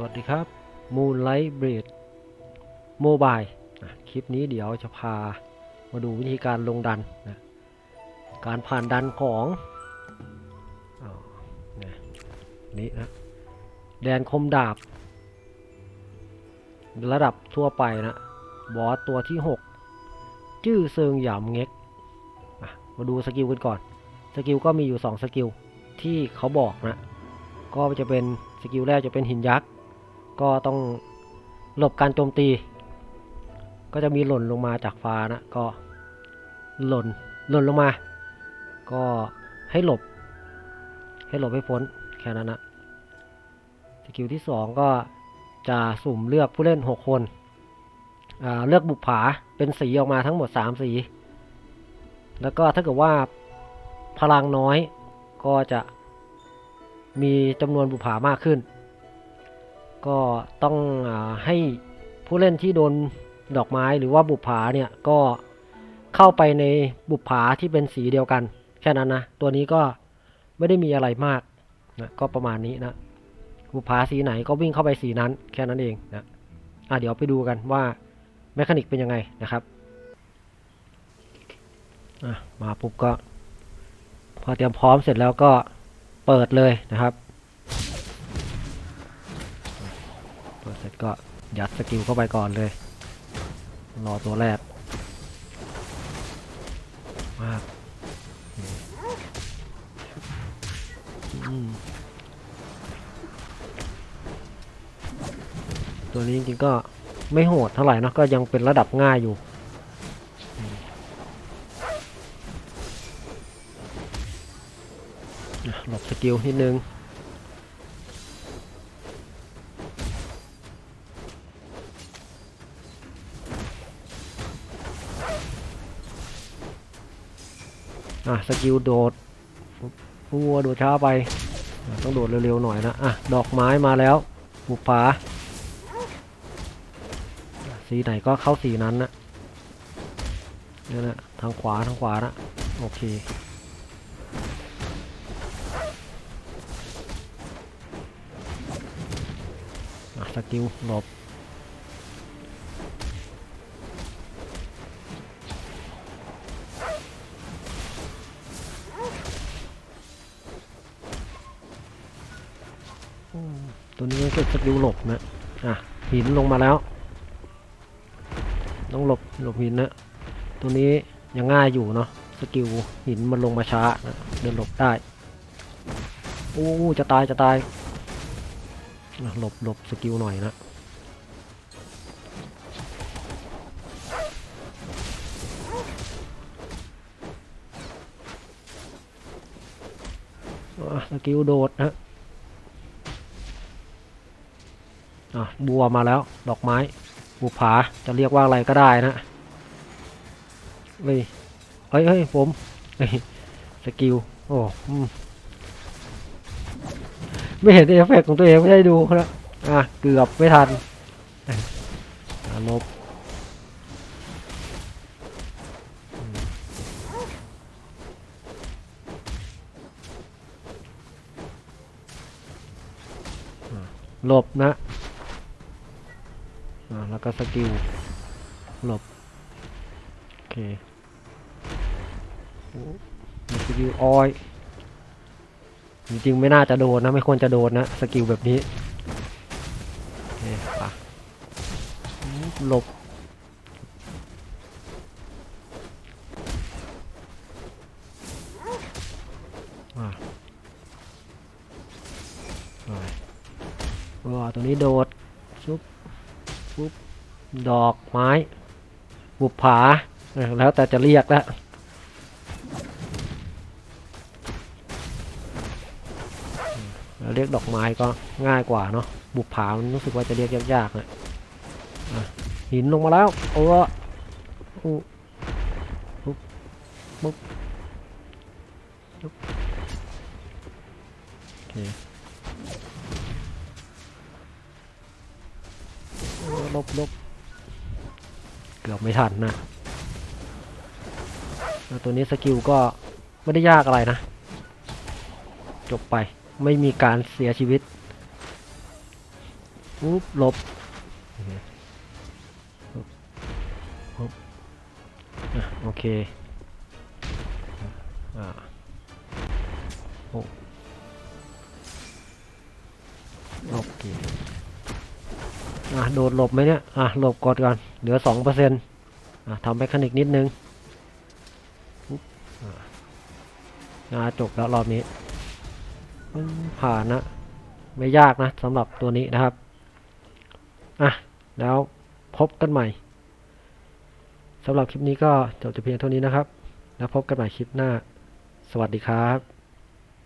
สวัสดีครับ Moonlight Blade Mobile นะคลิปนี้เดี๋ยวจะพามาดูวิธีการลงดันนะการผ่านดันของอนี่นี่นะแดนคมดาบ ระดับทั่วไปนะ บอสตัวที่6ชื่อเซิงหยำเง็ก มาดูสกิลกันก่อน สกิลก็มีอยู่ 2 สกิลที่เขาบอกนะ ก็จะเป็นสกิลแรกจะเป็นหินยักษ์ ก็ต้องหลบการโจมตี ก็จะมีหล่นลงมาจากฟ้านะก็หล่นหล่นลงมา ก็ให้หลบ ให้หลบให้พ้นแค่นั้นนะสกิลที่สองก็จะสุ่มเลือกผู้เล่น 6 คนเลือกบุปผาเป็นสีออกมาทั้งหมด 3 สี แล้วก็ถ้าเกิดว่าพลังน้อยก็จะมีจำนวนบุปผามากขึ้น ก็ต้องอให้ผู้เล่นที่โดนดอกไม้หรือว่าบุปผาเนี่ยก็เข้าไปในบุปผาที่เป็นสีเดียวกัน แค่นั้นนะ ตัวนี้ก็ไม่ได้มีอะไรมากนะก็ประมาณนี้นะบุปผาสีไหนก็วิ่งเข้าไปสีนั้น แค่นั้นเองนะอะเดี๋ยวไปดูกันว่าแมคานิกเป็นยังไงนะครับมาปุ๊บก็ พอเตรียมพร้อมเสร็จแล้วก็เปิดเลยนะครับ ก็ยัดสกิลเข้าไปก่อนเลย รอตัวแรกมากตัวนี้จริงๆก็ไม่โหดเท่าไหร่นะก็ยังเป็นระดับง่ายอยู่หลบสกิลนิดนึง อะสกิลโดดวัวโดดช้าไปต้องโดดเร็วๆหน่อยนะอะดอกไม้มาแล้วบุปผาสีไหนก็เข้าสีนั้นนะนี่นะทางขวาทางขวานะโอเคอะสกิลหลบ ตัวนี้ก็สกิลหลบนะอะหินลงมาแล้ว ต้องหลบหลบหินนะตัวนี้ยังง่ายอยู่เนาะสกิลหินมันลงมาช้านะเดินหลบได้โอ้จะตายจะตายหลบหลบสกิลหน่อยนะสกิลโดดนะ อะบัวมาแล้ว ดอกไม้บุผาจะเรียกว่าอะไรก็ได้นะเฮ้ยเฮ้ยเฮ้ยผมสกิลโอ้ไม่เห็นเอฟเฟกต์ของตัวเองไม่ได้ดูนะอะเกือบไม่ทันลบหลบนะ แล้วก็สกิลหลบ โอเคมีสกิลออยจริงๆไม่น่าจะโดนนะ ไม่ควรจะโดนนะ สกิลแบบนี้โอเคปะหลบอ่าอ่าว้าตัวนี้โดด ซุป ปุ๊บดอกไม้ บุปผาแล้วแต่จะเรียกแล้วเรียกดอกไม้ก็ง่ายกว่าเนาะบุปผามันรู้สึกว่าจะเรียกยากๆนะอะหินลงมาแล้วโอ้โอ้ปุ๊บปุ๊บโอเค ลบลบเกือบไม่ทันนะแล้วตัวนี้สกิลก็ไม่ได้ยากอะไรนะ จบไปไม่มีการเสียชีวิตปุ๊บลบโอเคอ่าโอโอเค อะโดดหลบไหมเนี่ย อะหลบก่อนก่อน เหลือสองเปอร์เซ็นต์อะทำแมคานิกนิดนึงอะจบแล้วรอบนี้ ผ่านนะ ไม่ยากนะสำหรับตัวนี้นะครับ อะ แล้วพบกันใหม่สำหรับคลิปนี้ก็จบจะเพียงเท่านี้นะครับ แล้วพบกันใหม่คลิปหน้า สวัสดีครับ